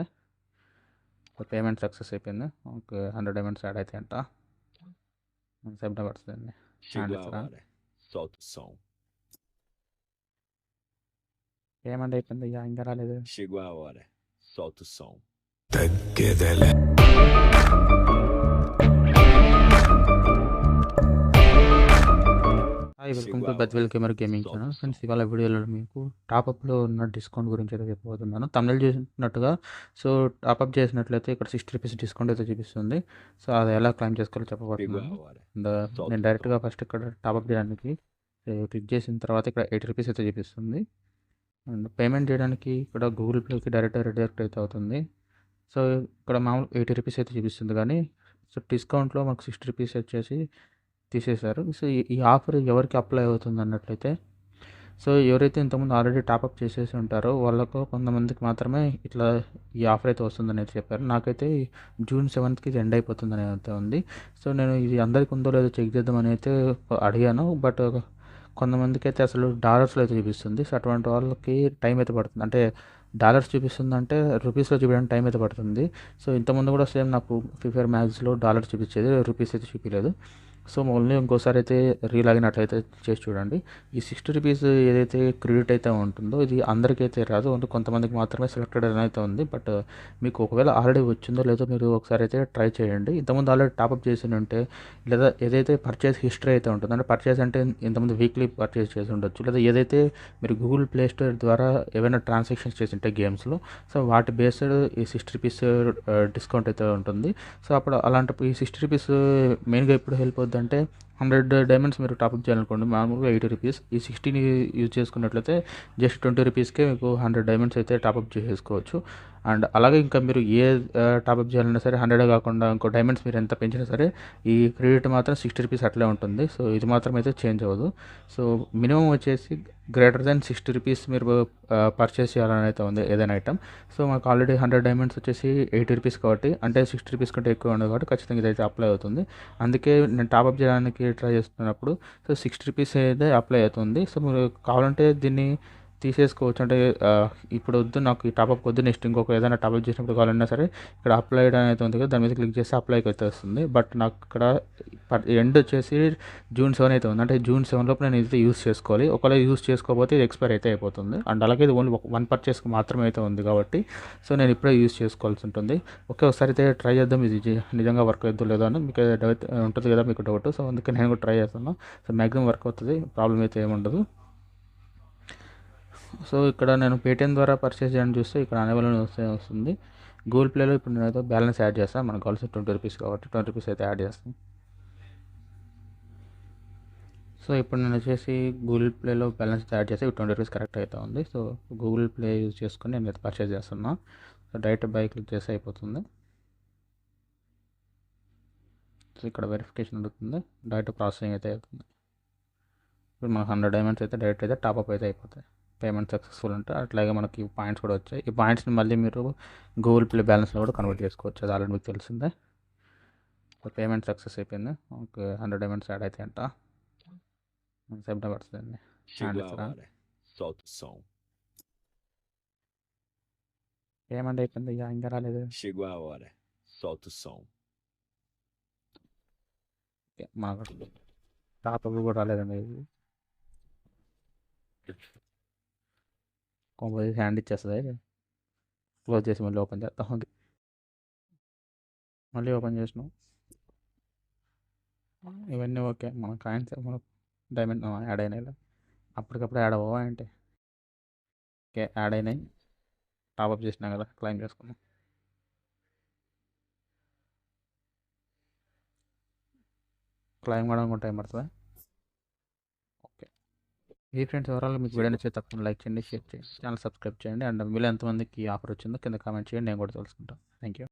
వస్తుంది payment success అయిపోయింది? Okay hundred diamonds add అయితే అంట సెప్టెంబర్ పడుతుందండి? O som. పేమెంట్ అయిపోయింది? ఇక ఇంకా రాలేదు. Chegou a hora. Solta o som. Welcome to Badvel camera gaming channel friends ఇవాళ వీడియోలో మీకు టాప్అప్లో ఉన్న డిస్కౌంట్ గురించి అయితే చెప్పబోతున్నాను. తమిళ చేసినట్టుగా సో టాప్అప్ చేసినట్లయితే ఇక్కడ సిక్స్టీ రూపీస్ డిస్కౌంట్ అయితే చూపిస్తుంది. సో అది ఎలా క్లైమ్ చేసుకోవాలో చెప్పబోతున్నాను. నేను డైరెక్ట్గా ఫస్ట్ ఇక్కడ టాప్అప్ చేయడానికి క్లిక్ చేసిన తర్వాత ఇక్కడ ఎయిటీ రూపీస్ అయితే చూపిస్తుంది. అండ్ పేమెంట్ చేయడానికి ఇక్కడ గూగుల్ పేకి డైరెక్ట్ రిడైరెక్ట్ అయితే అవుతుంది. సో ఇక్కడ మామూలు ఎయిటీ రూపీస్ అయితే చూపిస్తుంది కానీ సో డిస్కౌంట్లో మనకు సిక్స్టీ రూపీస్ వచ్చేసి తీసేశారు. సో ఈ- ఆఫర్ ఎవరికి అప్లై అవుతుంది అన్నట్లయితే సో ఎవరైతే ఇంతకుముందు ఆల్రెడీ టాప్అప్ చేసేసి ఉంటారో వాళ్ళకు కొంతమందికి మాత్రమే ఇట్లా ఈ ఆఫర్ అయితే వస్తుందని అయితే చెప్పారు. నాకైతే జూన్ సెవెంత్కి ఇది ఎండ్ అయిపోతుందని అయితే ఉంది. సో నేను ఇది అందరికి ఉందో లేదో చెక్ చేద్దామని అయితే అడిగాను. బట్ కొంతమందికి అయితే అసలు డాలర్స్లో అయితే చూపిస్తుంది. సో అటువంటి వాళ్ళకి టైం అయితే పడుతుంది. అంటే డాలర్స్ చూపిస్తుంది అంటే రూపీస్లో చూపించడానికి టైం అయితే పడుతుంది. సో ఇంతకుముందు కూడా సేమ్ నాకు ఫిఫర్ మ్యాగ్స్లో డాలర్స్ చూపించేది రూపీస్ అయితే చూపించలేదు. సో ఓన్లీ ఇంకోసారి అయితే రీల్ అట్లయితే చేసి చూడండి. ఈ సిక్స్టీ రూపీస్ ఏదైతే క్రెడిట్ అయితే ఉంటుందో ఇది అందరికైతే రాదు. అంటే కొంతమందికి మాత్రమే సెలెక్టెడ్ అని అయితే ఉంది. బట్ uh, మీకు ఒకవేళ ఆల్రెడీ వచ్చిందో లేదో మీరు ఒకసారి అయితే ట్రై చేయండి. ఇంతకుముందు ఆల్రెడీ టాప్అప్ చేసి ఉంటే లేదా ఏదైతే పర్చేస్ హిస్టరీ అయితే ఉంటుందో అంటే పర్చేస్ అంటే ఇంతకుముందు వీక్లీ పర్చేస్ చేసి ఉండొచ్చు. లేదా ఏదైతే మీరు గూగుల్ ప్లే స్టోర్ ద్వారా ఏవైనా ట్రాన్సాక్షన్స్ చేసి ఉంటే గేమ్స్లో సో వాటి బేస్డ్ ఈ సిక్స్టీ రూపీస్ డిస్కౌంట్ అయితే ఉంటుంది. సో అప్పుడు అలాంటప్పుడు ఈ సిక్స్టీ రూపీస్ మెయిన్గా ఎప్పుడు హెల్ప్ అవుతుంది అంటే హండ్రెడ్ డైమండ్స్ మీరు టాప్అప్ చేయాలనుకోండి మామూలుగా ఎయిటీ రూపీస్. ఈ సిక్స్టీని యూజ్ చేసుకున్నట్లయితే జస్ట్ ట్వంటీ రూపీస్కే మీకు హండ్రెడ్ డైమండ్స్ అయితే టాప్అప్ చేసేసుకోవచ్చు. అండ్ అలాగే ఇంకా మీరు ఏ టాప్అప్ చేయాలన్నా సరే హండ్రెడ్ కాకుండా ఇంకో డైమండ్స్ మీరు ఎంత పెంచినా సరే ఈ క్రెడిట్ మాత్రం సిక్స్టీ రూపీస్ అట్లే ఉంటుంది. సో ఇది మాత్రం అయితే చేంజ్ అవ్వదు. సో మినిమం వచ్చేసి గ్రేటర్ దెన్ సిక్స్టీ రూపీస్ మీరు పర్చేస్ చేయాలని అయితే ఉంది ఏదైనా ఐటమ్ సో మాకు ఆల్రెడీ హండ్రెడ్ డైమండ్స్ వచ్చేసి ఎయిటీ రూపీస్ కాబట్టి అంటే సిక్స్టీ రూపీస్ కంటే ఎక్కువ ఉండదు కాబట్టి ఖచ్చితంగా ఇదైతే అప్లై అవుతుంది. అందుకే నేను టాప్అప్ చేయడానికి ట్రై చేస్తున్నప్పుడు సో సిక్స్టీ రూపీస్ అయితే అప్లై అవుతుంది. సో మీరు కావాలంటే దీన్ని తీసేసుకోవచ్చు. అంటే ఇప్పుడు వద్దు నాకు ఈ టాపప్ వద్దు నెక్స్ట్ ఇంకొక ఏదైనా టాపప్ చేసినప్పుడు కావాలన్నా సరే ఇక్కడ అప్లై అనేది అయితే ఉంది కదా దాని మీద క్లిక్ చేస్తే అప్లైకి అయితే వస్తుంది. బట్ నాకు ఇక్కడ ఎండ్ వచ్చేసి జూన్ సెవెన్ అయితే ఉంది. అంటే జూన్ సెవెన్ లోపు నేను ఇది యూస్ చేసుకోవాలి. ఒకవేళ యూస్ చేసుకోకపోతే ఇది ఎక్స్పైర్ అయితే అయిపోతుంది. అండ్ అలాగే ఇది ఓన్లీ వన్ పర్చేస్కి మాత్రమే అయితే ఉంది కాబట్టి సో నేను ఇప్పుడే యూస్ చేసుకోవాల్సి ఉంటుంది. ఓకే ఒకసారి అయితే ట్రై చేద్దాం. ఇది నిజంగా వర్క్ అవుతుందో లేదో అని మీకు డౌట్ ఉంటుంది కదా మీకు డౌట్. సో అందుకే నేను కూడా ట్రై చేస్తాను సో మ్యాక్సిమం వర్క్ అవుతుంది. ప్రాబ్లం అయితే ఏముండదు. సో ఇక్కడ నేను పేటిఎం ద్వారా పర్చేస్ చేయడం చూస్తే ఇక్కడ అనేవల్ వస్తే వస్తుంది. గూగుల్ ప్లేలో ఇప్పుడు నేనైతే బ్యాలెన్స్ యాడ్ చేస్తాను మనకు కావాల్సిన ట్వంటీ రూపీస్ కాబట్టి ట్వంటీ రూపీస్ అయితే యాడ్ చేస్తాను సో ఇప్పుడు నేను వచ్చేసి గూగుల్ ప్లేలో బ్యాలెన్స్ యాడ్ చేసి ట్వంటీ రూపీస్ కరెక్ట్ అవుతా ఉంది. సో గూగుల్ ప్లే యూజ్ చేసుకొని నేను అయితే పర్చేస్ చేస్తున్నా. సో డైరెక్ట్ బై క్లిక్ చేస్తే అయిపోతుంది. సో ఇక్కడ వెరిఫికేషన్ అడుగుతుంది డైరెక్ట్ ప్రాసెసింగ్ అయితే అవుతుంది. ఇప్పుడు మనకు హండ్రెడ్ డైమండ్స్ అయితే డైరెక్ట్ అయితే టాప్అప్ అయితే అయిపోతాయి. పేమెంట్ సక్సెస్ఫుల్ ఉంటే అట్లాగే మనకి పాయింట్స్ కూడా వచ్చాయి. ఈ పాయింట్స్ని మళ్ళీ మీరు గూగుల్ ప్లే బ్యాలెన్స్లో కూడా కన్వర్ట్ చేసుకోవచ్చు. అది ఆల్రెడీ మీకు తెలిసిందే. పేమెంట్ సక్సెస్ అయిపోయింది. ఓకే హండ్రెడ్ డైమండ్స్ యాడ్ అయితే అంట సెప్టెంబర్ som. పేమెంట్ అయిపోయింది. ఇక ఇంకా రాలేదు. మనకు టాప్అప్ కూడా రాలేదండి. ఇది కొంపది హ్యాండ్ ఇచ్చేస్తుంది. క్లోజ్ చేసి మళ్ళీ ఓపెన్ చేస్తాం ఓకే మళ్ళీ ఓపెన్ చేసినాం. ఇవన్నీ ఓకే. మన కాయిన్స్ మన డైమండ్ యాడ్ అయినాయి అప్పటికప్పుడు యాడ్ అవ్వవా అంటే ఓకే యాడ్ అయినాయి. టాప్అప్ చేసినా కదా క్లైమ్ చేసుకున్నాం. క్లైమ్ కూడా కూడా టైం పడుతుందా? ఈ ఫ్రెండ్స్ ఎవరాలు మీకు వీడియో నచ్చితే తప్పకుండా లైక్ చేయండి షేర్ చేయండి. ఛానల్ సబ్స్క్రైబ్ చేయండి. అండ్ మీరు ఎంతమందికి ఆఫర్ వచ్చిందో కింద కామెంట్ చేయండి. నేను కూడా తెలుసుకుంటాను థ్యాంక్ యూ